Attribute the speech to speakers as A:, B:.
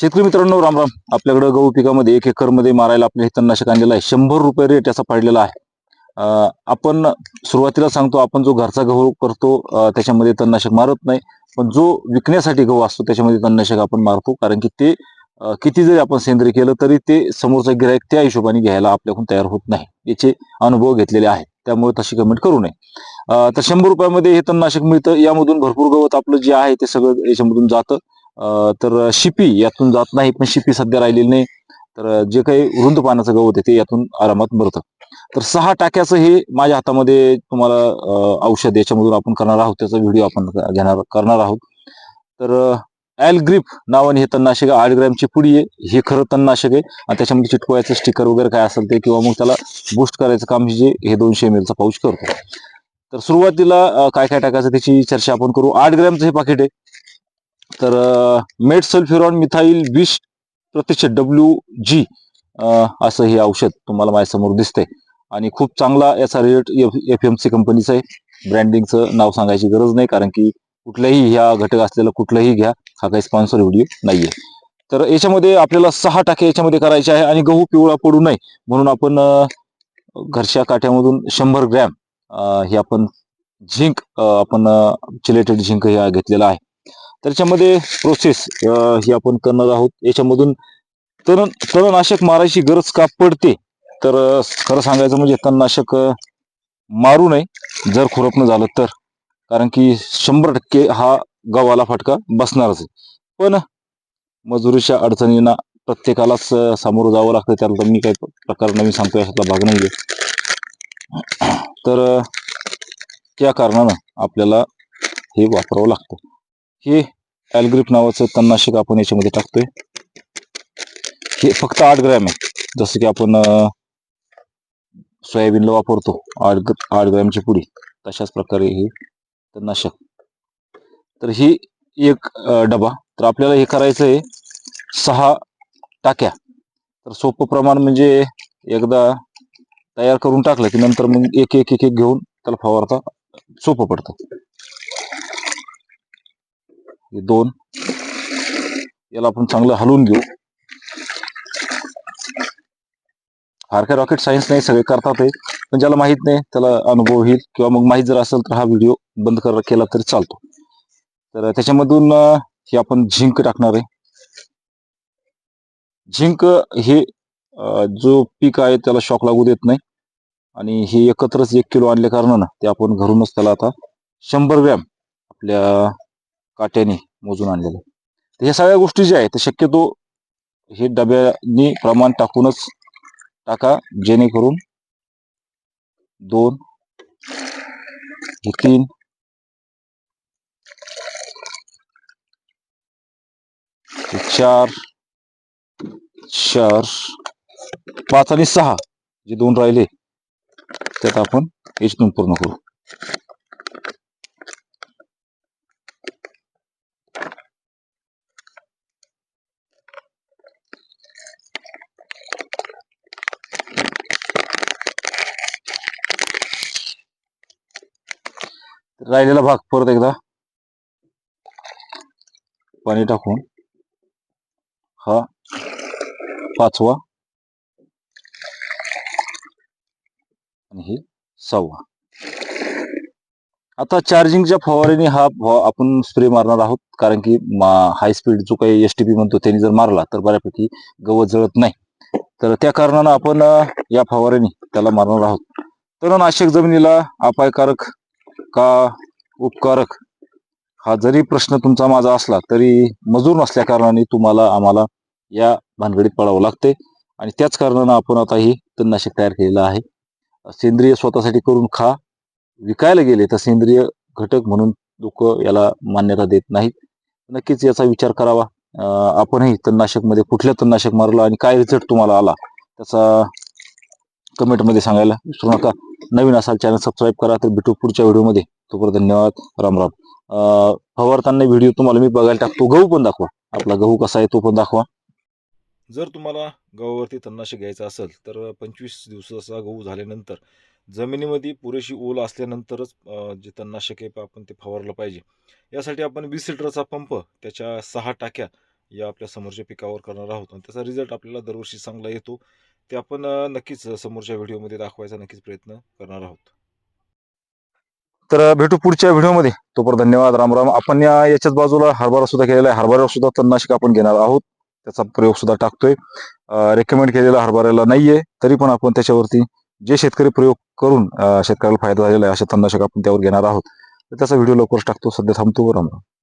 A: शेतकरी मित्रांनो राम राम. आपल्याकडं गहू पिकामध्ये एक एकरमध्ये मारायला आपल्या हे तणनाशक आणलेलं आहे. शंभर रुपये रेट याचा पडलेला आहे. आपण सुरुवातीला सांगतो आपण जो घरचा गहू करतो त्याच्यामध्ये तणनाशक मारत नाही. पण जो विकण्यासाठी गहू असतो त्याच्यामध्ये तणनाशक आपण मारतो. कारण की ते किती जरी आपण सेंद्रिय केलं तरी ते समोरचा गिरायक त्या हिशोबाने घ्यायला आपल्याकडून तयार होत नाही. याचे अनुभव घेतलेले आहेत. त्यामुळे तशी कमेंट करू नये. तर शंभर रुपयामध्ये हे तणनाशक मिळतं. यामधून भरपूर गवत आपलं जे आहे ते सगळं याच्यामधून जातं. तर शिपी यातून जात नाही पण शिपी सध्या राहिलेली नाही. तर जे काही रुंद पानाचं गवत आहे ते यातून आरामात मरतं तर सहा टाक्याचं हे माझ्या हातामध्ये तुम्हाला औषध याच्यामधून आपण करणार आहोत. त्याचा व्हिडिओ आपण घेणार करणार आहोत. तर ॲल ग्रीप नावाने हे तणनाशक आहे. आठ ग्रॅमची पुडी आहे. हे खरं तणनाशक आहे. आणि त्याच्यामध्ये चिटकवायचं स्टिकर वगैरे काय असेल ते किंवा मग त्याला बूस्ट करायचं काम जे हे दोनशे एम एलचा पाऊच करतो. तर सुरुवातीला काय काय टाकायचं त्याची चर्चा आपण करू. आठ ग्रॅमचं हे पाकिट आहे. तर मेट सल्फ्युरॉन मिथाईल वीस प्रतिशत डब्ल्यू जी असं हे औषध तुम्हाला माझ्यासमोर दिसतंय. आणि खूप चांगला याचा रेट एफ एम सी कंपनीचा आहे. ब्रँडिंगचं नाव सांगायची गरज नाही कारण की कुठल्याही ह्या घटक असलेलं कुठलंही घ्या हा काही स्पॉन्सर व्हिडिओ नाहीये. तर याच्यामध्ये आपल्याला सहा टाके याच्यामध्ये करायचे आहे आणि गहू पिवळा पडू नये म्हणून आपण घरच्या काठ्यामधून शंभर ग्रॅम हे आपण झिंक आपण चिलेटेड झिंक हे घेतलेला आहे. त्याच्यामध्ये प्रोसेस ही आपण करणार आहोत. याच्यामधून तण तणनाशक मारायची गरज का पडते? तर खरं सांगायचं म्हणजे तणनाशक मारू नये जर खुरपणं झालं तर. कारण की शंभर टक्के हा गव्हाला फटका बसणारच आहे. पण मजुरीच्या अडचणींना प्रत्येकालाच सामोरं जावं लागतं. त्याला मी काही प्रकार नवीन सांगतो याच्यातला भाग नाही तर त्या कारणानं आपल्याला हे वापरावं लागतं. हे ॲलग्रिप नावाचं तणनाशक आपण याच्यामध्ये टाकतोय. हे फक्त आठ ग्रॅम आहे. जसं की आपण सोयाबीनला वापरतो आठ आठ ग्रॅमची पुडी. तशाच प्रकारे हे तणनाशक. तर ही एक डबा. तर आपल्याला हे करायचं आहे सहा टाक्या. तर सोपं प्रमाण म्हणजे एकदा तयार करून टाकलं की नंतर मग एक एक एक घेऊन त्याला फवारता सोपं पडतं. हे दोन. याला आपण चांगलं हलवून घेऊ. फार काही रॉकेट सायन्स नाही सगळे करतात पण ज्याला माहीत नाही त्याला अनुभव होईल. किंवा मग माहीत जर असेल तर हा व्हिडिओ बंद कर केला तरी चालतो. तर त्याच्यामधून हे आपण झिंक टाकणार आहे. झिंक हे जो पीक आहे त्याला शॉक लागू देत नाही. आणि हे एकत्रच एक किलो आणल्या कारणानं ते आपण घरूनच त्याला आता शंभर ग्रॅम आपल्या काट्याने मोजून आणलेलं आहे. तर ह्या सगळ्या गोष्टी ज्या आहेत शक्यतो हे डब्यानी प्रमाण टाकूनच टाका जेणेकरून दोन हे तीन चार चार पाच आणि सहा जे दोन राहिले त्यात आपण याच्यातून पूर्ण करू राहिलेला भाग परत एकदा. पाणी टाकून. हा. पाचवा. आणि हे सहावा. आता चार्जिंगच्या फवारीने हा आपण स्प्रे मारणार आहोत. कारण की हाय स्पीड जो काही एस टी पी म्हणतो त्यांनी जर मारला तर बऱ्यापैकी गवत जळत नाही. तर त्या कारणानं आपण या फवारीने त्याला मारणार आहोत. तर नाशिक जमिनीला अपायकारक का उपकारक हा जरी प्रश्न तुमचा माझा असला तरी मजूर नसल्या कारणाने तुम्हाला आम्हाला या भानगडीत पडावं लागते. आणि त्याच कारणानं आपण आता ही तणनाशक तयार केलेलं आहे. सेंद्रिय स्वतःसाठी करून खा. विकायला गेले तर सेंद्रिय घटक म्हणून लोक याला मान्यता देत नाहीत. नक्कीच याचा विचार करावा. आपणही तणनाशकमध्ये कुठल्या तणनाशक मारलं आणि काय रिझल्ट तुम्हाला आला त्याचा कमेंटमध्ये सांगायला विसरू नका. नवीन असाल चॅनल सबस्क्राईब करा तर भेटू पुढच्या व्हिडिओमध्ये. तोपर्यंत धन्यवाद. राम राम. अं, फवारताना व्हिडिओ तुम्हाला मी बघायला टाकतो. गहू पण दाखवा. आपला गहू कसा आहे तो पण दाखवा.
B: जर तुम्हाला गव्हावरती तणनाशक घ्यायचा असेल तर पंचवीस दिवसाचा गहू झाल्यानंतर जमिनीमध्ये पुरेशी ओल असल्यानंतरच जे तणनाशक आहे आपण ते फवारलं पाहिजे. यासाठी आपण वीस लिटरचा पंप त्याच्या सहा टाक्या या आपल्या समोरच्या पिकावर करणार आहोत. आणि त्याचा रिझल्ट आपल्याला दरवर्षी चांगला येतो. ते आपण नक्कीच समोरच्या व्हिडिओमध्ये दाखवायचा नक्कीच प्रयत्न करणार आहोत.
A: तर भेटू पुढच्या व्हिडिओमध्ये. तोपर्यंत धन्यवाद राम राम. आपण या याच्याच बाजूला हरभरा सुद्धा केलेला आहे. हरभऱ्यावर सुद्धा तणनाशक आपण घेणार आहोत. त्याचा प्रयोग सुद्धा टाकतोय. रेकमेंड केलेला हरभऱ्याला नाहीये तरी पण आपण त्याच्यावरती जे शेतकरी प्रयोग करून शेतकऱ्याला फायदा झालेला आहे अशा तणनाशक आपण त्यावर घेणार आहोत. तर त्याचा व्हिडिओ लवकरच टाकतो. सध्या थांबतो रामराम